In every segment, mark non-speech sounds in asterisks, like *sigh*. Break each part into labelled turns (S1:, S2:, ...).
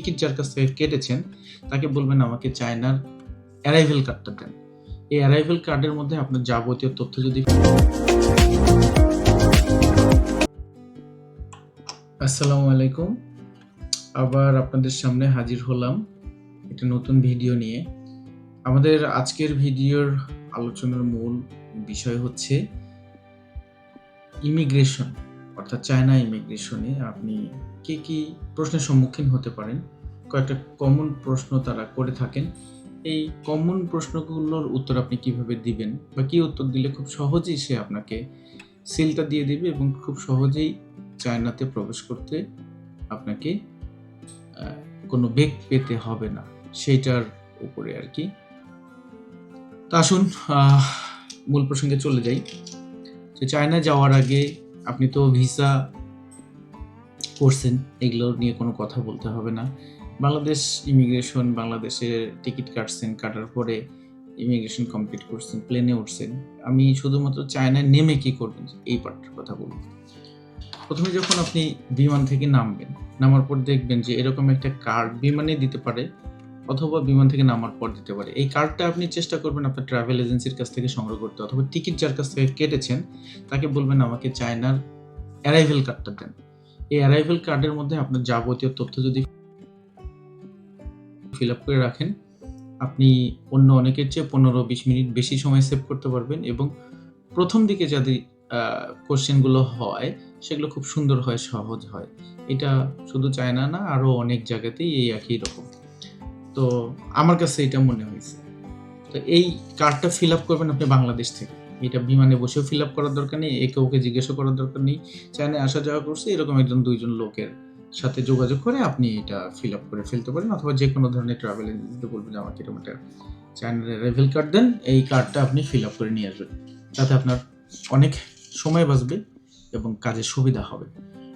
S1: Ticket যার কাছ থেকে কেটেছেন, তাকে বলবেন আমাকে চায়নার অ্যারাইভেল কার্ডটা দেন। এই অ্যারাইভেল কার্ডের মধ্যে আপনার যাবতীয় তথ্য যদি আসসালামু আলাইকুম। আবার আপনাদের সামনে হাজির হলাম একটা নতুন ভিডিও নিয়ে। আমাদের আজকের ভিডিওর আলোচনার মূল বিষয় হচ্ছে ইমিগ্রেশন। অর্থাৎ চায়না ইমিগ্রেশনে আপনি কি কি প্রশ্নের সম্মুখীন হতে পারেন? কয়েকটা কমন প্রশ্ন তারা করে থাকেন। এই কমন প্রশ্নগুলোর উত্তর আপনি কীভাবে দিবেন? বা কি উত্তর দিলে খুব সহজেই সে আপনাকে সিলটা দিয়ে দেবে এবং খুব সহজেই চায়নাতে প্রবেশ করতে আপনাকে কোনো বেগ পেতে হবে না। সেইটার উপরে আর কি। তা আসুন মূল প্রসঙ্গে চলে যাই। চায়না যাওয়ার আগে আপনি তো ভিসা করছেন, এগুলো নিয়ে কোনো কথা বলতে হবে না। বাংলাদেশ ইমিগ্রেশন বাংলাদেশের টিকিট কাটছেন, কাটার পরে ইমিগ্রেশন কমপ্লিট করছেন, প্লেনে উঠছেন। আমি শুধুমাত্র চায়নায় নেমে কি করবেন, এই পার্টটার কথা বলব। প্রথমে যখন আপনি বিমান থেকে নামবেন, নামার পর দেখবেন যে এরকম একটা কার্ড বিমানে দিতে পারে অথবা বিমান থেকে নামার পর দিতে পারে। এই কার্ডটা আপনি চেষ্টা করবেন আপনার ট্রাভেল এজেন্সির কাছ থেকে সংগ্রহ করতে অথবা টিকিট যার কাছ থেকে কেটেছেন, তাকে বলবেন আমাকে চায়নার অ্যারাইভেল কার্ডটা দেন। এই অ্যারাইভেল কার্ডের মধ্যে আপনার যাবতীয় তথ্য যদি ফিল আপ করে রাখেন, আপনি অন্য অনেকের চেয়ে পনেরো বিশ মিনিট বেশি সময় সেভ করতে পারবেন এবং প্রথম দিকে যাদের কোশ্চেনগুলো হয়, সেগুলো খুব সুন্দর হয়, সহজ হয়। এটা শুধু চায়না না আরও অনেক জায়গাতেই এই একই রকম। তো আমার কাছে এটা মনে হয়েছে। তো এই কার্ডটা ফিল আপ করবেন আপনি বাংলাদেশ থেকে। এটা বিমানে বসেও ফিল আপ করার দরকার নেই, একে ওকে জিজ্ঞাসা করার দরকার নেই। চায়নায় আসা যাওয়া করছে, এরকম একজন দুইজন লোকের সাথে যোগাযোগ করে আপনি এটা ফিল আপ করে ফেলতে পারেন, অথবা যে কোনো ধরনের ট্রাভেল এজেন্সিতে বলবেন, আমাকে এরকম একটা চায়নার রেভেল কার্ড দেন, এই কার্ডটা আপনি ফিল আপ করে নিয়ে আসবেন। তাতে আপনার অনেক সময় বাঁচবে এবং কাজে সুবিধা হবে।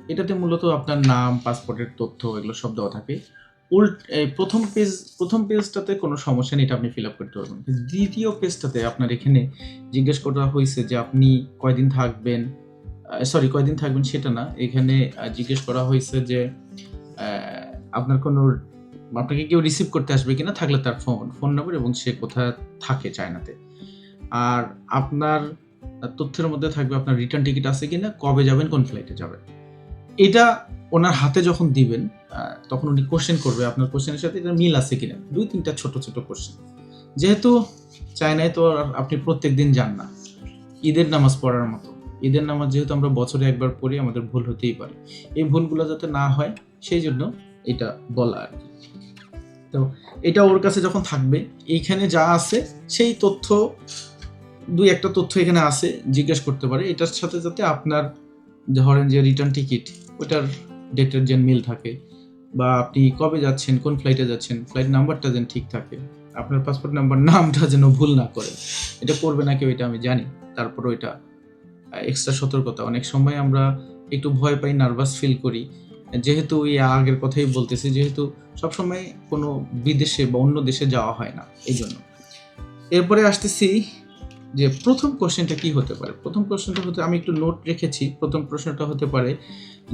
S1: এটাতে মূলত আপনার নাম পাসপোর্টের তথ্য, এগুলো সব দেওয়া থাকে। উল্ট প্রথম পেজ প্রথম পেজটাতে কোনো সমস্যা নেই, এটা আপনি ফিল আপ করতে পারবেন। দ্বিতীয় পেজটাতে আপনার এখানে জিজ্ঞেস করা হয়েছে যে আপনি কয়দিন থাকবেন সরি কয়দিন থাকবেন সেটা না, এখানে জিজ্ঞেস করা হয়েছে যে আপনার কোনো, আপনাকে কেউ রিসিভ করতে আসবে কিনা থাকলে তার ফোন ফোন নাম্বার এবং সে কোথায় থাকে চায়নাতে। আর আপনার তথ্যের মধ্যে থাকবে আপনার রিটার্ন টিকিট আছে কিনা, কবে যাবেন, কোন ফ্লাইটে যাবেন। এটা ওনার হাতে যখন দিবেন তখন উনি কোশ্চেন করবে, আপনার কোশ্চেনের সাথে এটা মিল আছে কিনা? দুই, তিনটা ছোট ছোট কোশ্চেন যেহেতু চায়নায় তো আর আপনি প্রত্যেক দিন যান না, ঈদের নামাজ পড়ার মতো। ঈদের নামাজ যেহেতু আমরা বছরে একবার পড়ি, আমাদের ভুল হতেই পারে। এই ভুলগুলো যাতে না হয়, সেই জন্য এটা বলা আর কি। তো এটা ওর কাছে যখন থাকবে, এইখানে যা আছে, সেই তথ্য, দুই একটা তথ্য এখানে আছে, জিজ্ঞেস করতে পারে। এটার সাথে যাতে আপনার ধরেন যে রিটার্ন টিকিট ওটার ডেটের যেন মিল থাকে, বা আপনি কবে যাচ্ছেন, কোন ফ্লাইটে যাচ্ছেন ফ্লাইট নাম্বারটা যেন ঠিক থাকে, আপনার পাসপোর্ট নাম্বার নামটা যেন ভুল না করে, এটা করবে না কেউ, এটা আমি জানি। তারপরও এটা এক্সট্রা সতর্কতা। অনেক সময় আমরা একটু ভয় পাই নার্ভাস ফিল করি। যেহেতু এই আগের কথাই বলতেছি, যেহেতু সবসময় কোনো বিদেশে বা অন্য দেশে যাওয়া হয় না এই জন্য এরপরে আসতেছি যে প্রথম কোশ্চেনটা কি হতে পারে? প্রথম কোশ্চেনটা হতে, আমি একটু নোট রেখেছি, প্রথম প্রশ্নটা হতে পারে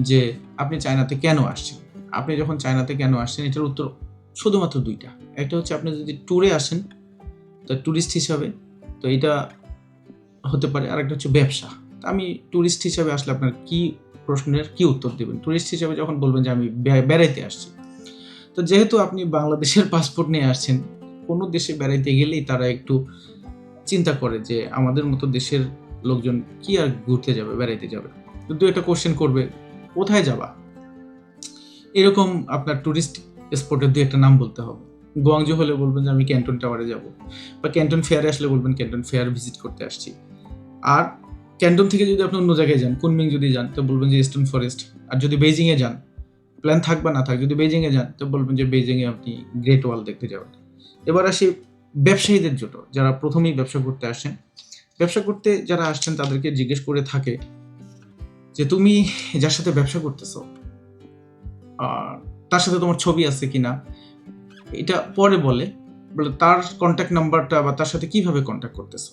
S1: যে আপনি চায়নাতে কেন আসছেন? আপনি যখন চায়নাতে কেন আসছেন, এটার উত্তর শুধুমাত্র দুইটা। একটা হচ্ছে আপনি যদি ট্যুরে আসেন, তো ট্যুরিস্ট হিসাবে, তো এটা হতে পারে। আর একটা হচ্ছে ব্যবসা। তা আমি ট্যুরিস্ট হিসাবে আসলে আপনার কি প্রশ্নের কি উত্তর দেবেন? ট্যুরিস্ট হিসাবে যখন বলবেন যে আমি বেড়াইতে আসছি। তো যেহেতু আপনি বাংলাদেশের *laughs* পাসপোর্ট নিয়ে আসছেন, কোনো দেশে বেড়াইতে গেলেই তারা একটু চিন্তা করে যে আমাদের মতো দেশের লোকজন কি আর ঘুরতে যাবে, বেড়াইতে যাবে? দু একটা কোশ্চেন করবে, কোথায় যাবা? এরকম আপনার ট্যুরিস্ট স্পটের দু একটা নাম বলতে হবে। গোয়াংজু হলে বলবেন যে আমি ক্যান্টন টাওয়ারে যাব, বা ক্যান্টন ফেয়ারে আসলে বলবেন ক্যান্টন ফেয়ার ভিজিট করতে আসছি। আর ক্যান্টন থেকে যদি আপনি অন্য জায়গায় যান, কুনমিং যদি যান, তো বলবেন যে ইস্টার্ন ফরেস্ট আর যদি বেজিংয়ে যান প্ল্যান থাক বা না থাক, যদি বেজিংয়ে যান, তো বলবেন যে বেজিংয়ে আপনি গ্রেট ওয়াল দেখতে যাবেন। এবার আসি ব্যবসায়ীদের জন্য, যারা প্রথমেই ব্যবসা করতে আসেন, ব্যবসা করতে যারা আসছেন তাদেরকে জিজ্ঞেস করে থাকে যে, তুমি যার সাথে ব্যবসা করতেছো তার সাথে তোমার ছবি আছে কিনা? এটা পরে বলে বলে, তার কন্ট্যাক্ট নাম্বারটা বা তার সাথে কীভাবে কন্ট্যাক্ট করতেছো?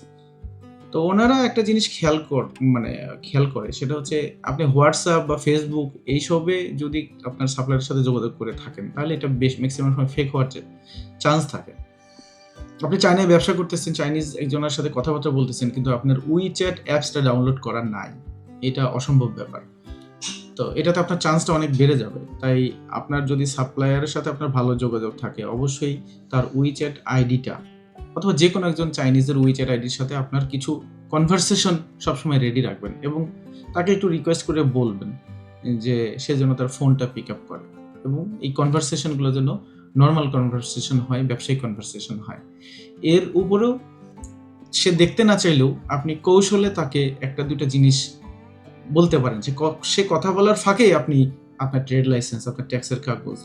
S1: তো ওনারা একটা জিনিস খেয়াল কর মানে খেয়াল করে, সেটা হচ্ছে আপনি হোয়াটসঅ্যাপ বা ফেসবুক এইসবে যদি আপনার সাপ্লায়ারের সাথে যোগাযোগ করে থাকেন, তাহলে এটা বেশ ম্যাক্সিমাম সময় ফেক হওয়ার চান্স থাকে। আপনি চায়নায় ব্যবসা করতেছেন, চাইনিজ একজনের সাথে কথাবার্তা বলতেছেন, কিন্তু আপনার উইচ্যাট অ্যাপসটা ডাউনলোড করা নাই। এটা অসম্ভব ব্যাপার। তো এটাতে আপনার চান্সটা অনেক বেড়ে যাবে। তাই আপনার যদি সাপ্লায়ারের সাথে আপনার ভালো যোগাযোগ থাকে, অবশ্যই তার উইচ্যাট আইডিটা অথবা যে কোনো একজন চাইনিজের উইচ্যাট আইডির সাথে আপনার কিছু কনভারসেশন সবসময় রেডি রাখবেন এবং তাকে একটু রিকোয়েস্ট করে বলবেন যে সে যেন তার ফোনটা পিক আপ করে এবং এই কনভারসেশনগুলো যেন নর্মাল কনভারসেশন হয়, ব্যবসায়িক কনভারসেশন হয়। এর উপরেও সে দেখতে না চাইলেও আপনি কৌশলে তাকে একটা দুটো জিনিস বলতে পারেন যে সে কথা বলার ফাঁকেই আপনি আপনার ট্রেড লাইসেন্স আপনার ট্যাক্সের কাগজ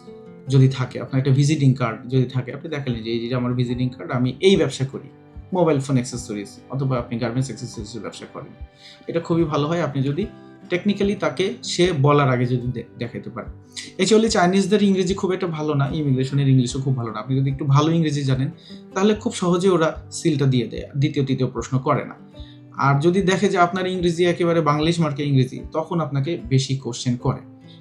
S1: যদি থাকে, আপনার একটা ভিজিটিং কার্ড যদি থাকে, আপনি দেখালেন যে, এই যে, আমার ভিজিটিং কার্ড আমি এই ব্যবসা করি। মোবাইল ফোন অ্যাক্সেসরিজ অথবা আপনি গার্মেন্টস অ্যাক্সেসরিজের ব্যবসা করেন। এটা খুবই ভালো হয়। আপনি যদি টেকনিক্যালি তাকে সে বলার আগে যদি দেখাতে পারে অ্যাকচুয়ালি চাইনিজদের ইংরেজি খুব একটা ভালো না ইমিগ্রেশনের ইংলিশও খুব ভালো না। আপনি যদি একটু ভালো ইংরেজি জানেন, তাহলে খুব সহজে ওরা সিলটা দিয়ে দেয়, দ্বিতীয়, তৃতীয় প্রশ্ন করে না। আর যদি দেখে যে আপনার ইংরেজি একেবারে বাংলিশ মার্কে ইংরেজি, তখন আপনাকে বেশি কোশ্চেন করে।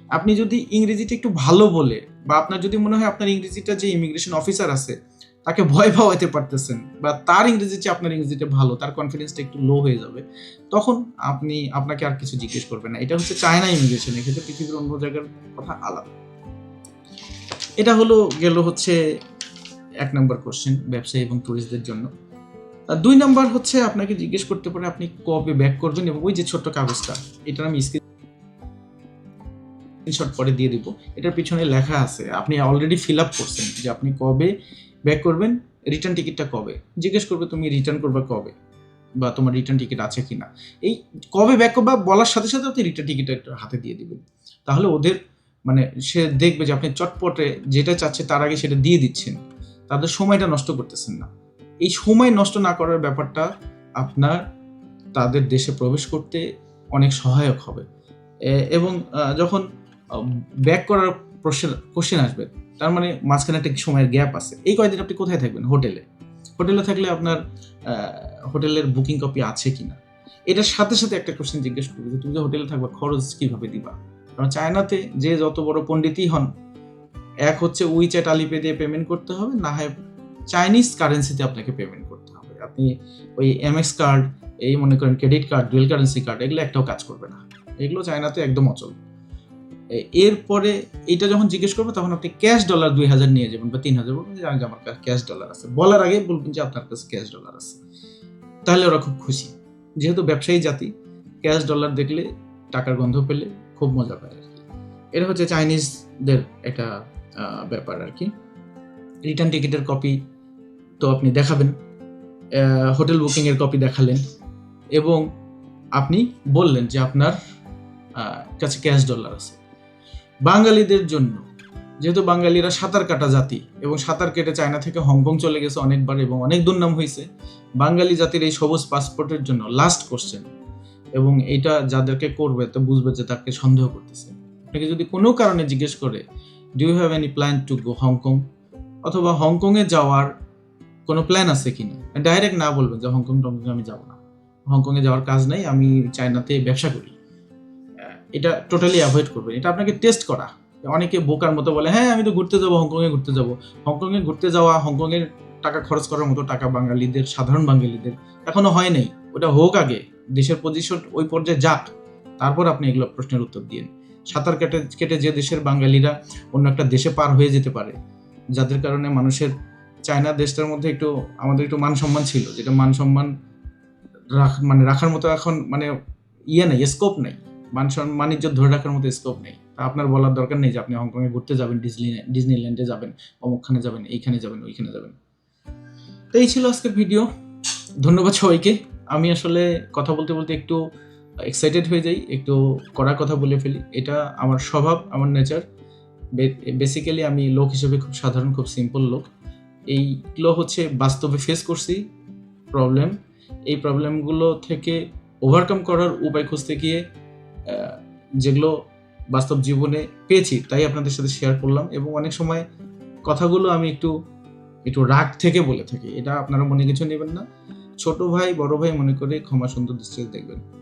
S1: আপনি যদি ইংরেজিটা একটু ভালো বলে, বা আপনার যদি মনে হয় আপনার ইংরেজিটা যে ইমিগ্রেশন অফিসার আছে তাকে ভয় পাওয়াতে পারতেছেন বা তার ইংরেজি চেয়ে আপনার ইংরেজিটা ভালো, তার কনফিডেন্সটা একটু লো হয়ে যাবে, তখন আপনি, আপনাকে আর কিছু জিজ্ঞেস করবেন না। এটা হচ্ছে চায়না ইমিগ্রেশন এক্ষেত্রে পৃথিবীর অন্য জায়গার কথা আলাদা। এটা হলো, গেল হচ্ছে এক নম্বর কোশ্চেন ব্যবসায়ী এবং টুরিস্টদের জন্য। দুই নাম্বার হচ্ছে, আপনাকে জিজ্ঞেস করতে পারে আপনি কবে ব্যাক করবেন এবং ওই যে ছোট্ট কাগজটা এটা আমি স্ক্রিনশট পরে দিয়ে দিব। এটার পিছনে লেখা আছে, আপনি অলরেডি ফিল আপ করছেন যে আপনি কবে ব্যাক করবেন রিটার্ন টিকিটটা কবে? জিজ্ঞেস করবে, তুমি রিটার্ন করবে কবে? বা তোমার রিটার্ন টিকিট আছে কি না এই কবে ব্যাক করবা, বলার সাথে সাথে আপনি রিটার্ন টিকিটটা একটু হাতে দিয়ে দিবেন। তাহলে ওদের মানে সে দেখবে যে আপনি চটপটে যেটা চাচ্ছে তার আগে সেটা দিয়ে দিচ্ছেন। তাদের সময়টা নষ্ট করতেছেন না। এই সময় নষ্ট না করার ব্যাপারটা আপনার তাদের দেশে প্রবেশ করতে অনেক সহায়ক হবে। এবং যখন ব্যাক করার প্রশ্ন কোশ্চেন আসবে তার মানে মাঝখানে একটা সময়ের গ্যাপ আছে। এই কয়দিন আপনি কোথায় থাকবেন? হোটেলে। হোটেলে থাকলে আপনার হোটেলের বুকিং কপি আছে কিনা? এটার সাথে সাথে একটা কোশ্চেন জিজ্ঞেস করবে যে তুমি যে হোটেলে থাকবা, খরচ কীভাবে দিবা? কারণ চায়নাতে যে যত বড় পণ্ডিতই হন, এক হচ্ছে উইচ্যাট আলিপে দিয়ে পেমেন্ট করতে হবে, না হয় চাইনিজ কারেন্সিতে আপনাকে পেমেন্ট করতে হবে। আপনি ওই এমএক্স কার্ড এই মনে করেন credit card dual currency card এগুলো একটাও কাজ করবে না। এগুলো চায়নাতে একদম অচল। এরপরে এটা যখন জিজ্ঞেস করবে, তখন আপনি ক্যাশ ডলার দুই হাজার নিয়ে যাবেন বা তিন হাজার, বলবেন যে, আমি- আমার কাছে ক্যাশ ডলার আছে। বলার আগে বলবেন যে, আপনার কাছে ক্যাশ ডলার আছে। তাহলে ওরা খুব খুশি। যেহেতু ব্যবসায়ী জাতি ক্যাশ ডলার দেখলে টাকার গন্ধ পেলে খুব মজা পায় আর কি। এটা হচ্ছে চাইনিজদের একটা ব্যাপার আর কি। রিটার্ন টিকিটের কপি তো আপনি দেখাবেন। হোটেল বুকিংয়ের কপি দেখালেন। এবং আপনি বললেন যে, আপনার কাছে ক্যাশ ডলার আছে। বাঙালিদের জন্য। যেহেতু বাঙালিরা সাঁতার কাটা জাতি এবং সাঁতার কেটে চায়না থেকে হংকং চলে গেছে অনেকবার এবং অনেক দুর্নাম হয়েছে, বাঙালি জাতির এই সবুজ পাসপোর্টের জন্য লাস্ট কোশ্চেন এবং এটা যাদেরকে করবে তো বুঝবে যে তাকে সন্দেহ করতেছে। আপনাকে যদি কোনো কারণে জিজ্ঞেস করে do you have any plan to go Hong Kong অথবা হংকংয়ে যাওয়ার কোনো প্ল্যান আছে কিনা ডাইরেক্ট না বলবেন যে হংকং টংকং আমি যাব না। হংকংয়ে যাওয়ার কাজ নাই, আমি চায়নাতে ব্যবসা করি। এটা টোটালি অ্যাভয়েড করবেন। এটা আপনাকে টেস্ট করা। অনেকে বোকার মতো বলে হ্যাঁ আমি তো ঘুরতে যাব, হংকংয়ে ঘুরতে যাব। হংকংয়ে ঘুরতে যাওয়া, হংকংয়ের টাকা খরচ করার মতো টাকা বাঙালিদের, সাধারণ বাঙালিদের এখনও হয় নাই। ওটা হোক আগে। দেশের পজিশন ওই পর্যায়ে যাক। তারপর আপনি এগুলো প্রশ্নের উত্তর দিন সাঁতার কেটে কেটে যে দেশের বাঙালিরা অন্য একটা দেশে পার হয়ে যেতে পারে, যাদের কারণে মানুষের চায়না দেশটার মধ্যে একটু, আমাদের একটু মান সম্মান ছিল, যেটা মান সম্মান রাখ মানে রাখার মতো এখন মানে ইয়ে নেই স্কোপ নেই। বাণিজ্য ধরে রাখার মতো স্কোপ নেই। তা আপনার বলার দরকার নেই যে আপনি হংকংয়ে ঘুরতে যাবেন ডিজনি ডিজনিল্যান্ডে যাবেন, অমুকখানে যাবেন, এইখানে যাবেন, ওইখানে যাবেন। তো এই ছিল আজকের ভিডিও ধন্যবাদ সবাইকে। আমি আসলে কথা বলতে বলতে একটু এক্সাইটেড হয়ে যাই, একটু কড়া কথা বলে ফেলি। এটা আমার স্বভাব, আমার নেচার বেসিক্যালি আমি লোক হিসেবে খুব সাধারণ, খুব সিম্পল লোক। এইগুলো হচ্ছে বাস্তবে ফেস করছি প্রবলেম এই প্রবলেমগুলো থেকে ওভারকাম করার উপায় খুঁজতে গিয়ে যেগুলো বাস্তব জীবনে পেয়েছি, তাই আপনাদের সাথে শেয়ার করলাম এবং অনেক সময় কথাগুলো আমি একটু একটু রাগ থেকে বলে থাকি। এটা আপনারা মনে কিছু নেবেন না। ছোট ভাই, বড় ভাই মনে করে ক্ষমা সুন্দর দৃষ্টিতে দেখবেন।